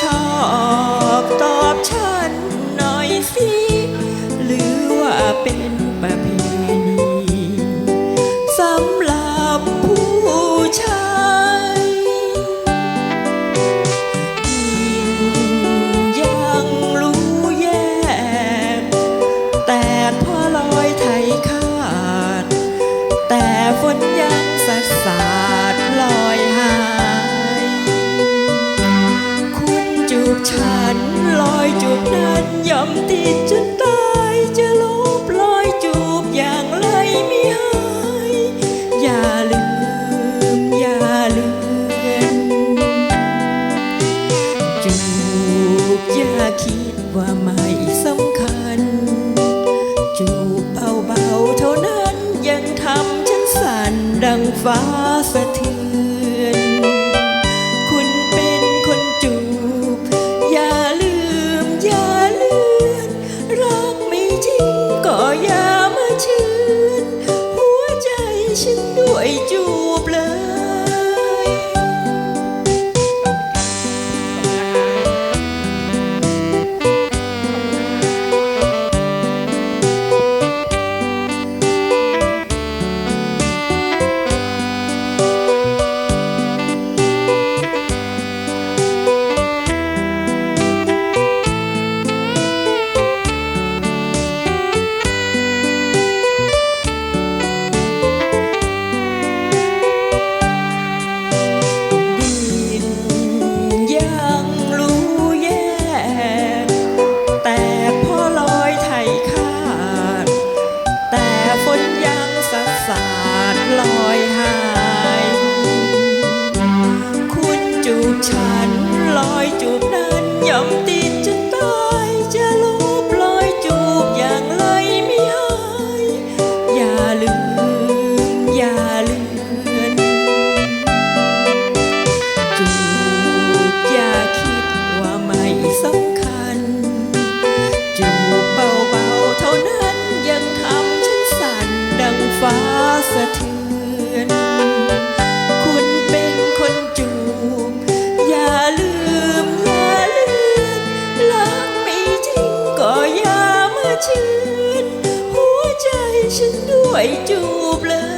ชอบตอบฉันหน่อยสิ หรือว่าเป็นแบบ ติดจนตายจะลบรอยจูบอย่างไรไม่หาย อย่าลืม อย่าลือนจูบอย่าคิดว่าไม่สำคัญ จูบเบาๆเท่านั้นยังทำฉันสั่นดังฟ้าสะเทือน จูบเลย ฉันลอยจูบนั้นย่อมติ ชื่นหัวใจฉันด้วยจูบเลย